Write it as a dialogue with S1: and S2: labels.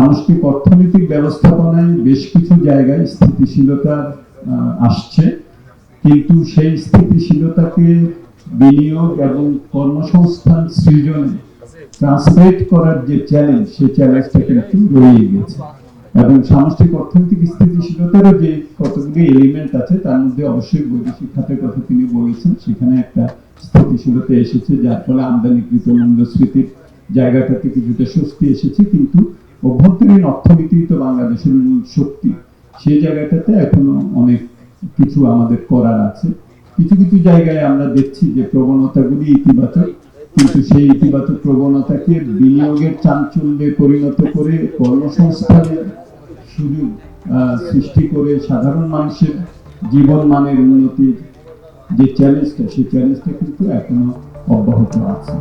S1: সামষ্টিক অর্থনৈতিক ব্যবস্থাপনায় বেশ কিছু জায়গায় স্থিতিশীলতা আসছে। কিন্তু সেই স্থিতিশীলতাকে বিনিয়োগ এবং কর্মসংস্থান সৃজনে ট্রান্সলেট করার যে চ্যালেঞ্জ সেই চ্যালেঞ্জটা কিন্তু রয়ে গেছে। এবং সামষ্টিক অর্থনৈতিক স্থিতিশীলতারও যে কতগুলি এলিমেন্ট আছে, তার মধ্যে অবশ্যই বৈদেশিক খাতের কথা তিনি বলেছেন। সেখানে একটা স্থিতিশীলতা এসেছে, যার ফলে আমদানিকৃত মূল্যস্ফীতির জায়গাটাতে কিছুটা স্বস্তি এসেছে। কিন্তু অভ্যন্তরীণ অর্থনীতি তো বাংলাদেশের মূল শক্তি। সেই জায়গাটাতে এখনও অনেক কিছু আমাদের করার আছে। কিছু কিছু জায়গায় আমরা দেখছি যে প্রবণতাগুলি ইতিবাচক, কিন্তু সেই ইতিবাচক প্রবণতাকে বিনিয়োগের চাঞ্চল্যে পরিণত করে কর্মসংস্থানের সুযোগ সৃষ্টি করে সাধারণ মানুষের জীবন মানের উন্নতির যে চ্যালেঞ্জটা সেই চ্যালেঞ্জটা কিন্তু এখনও অব্যাহত আছে।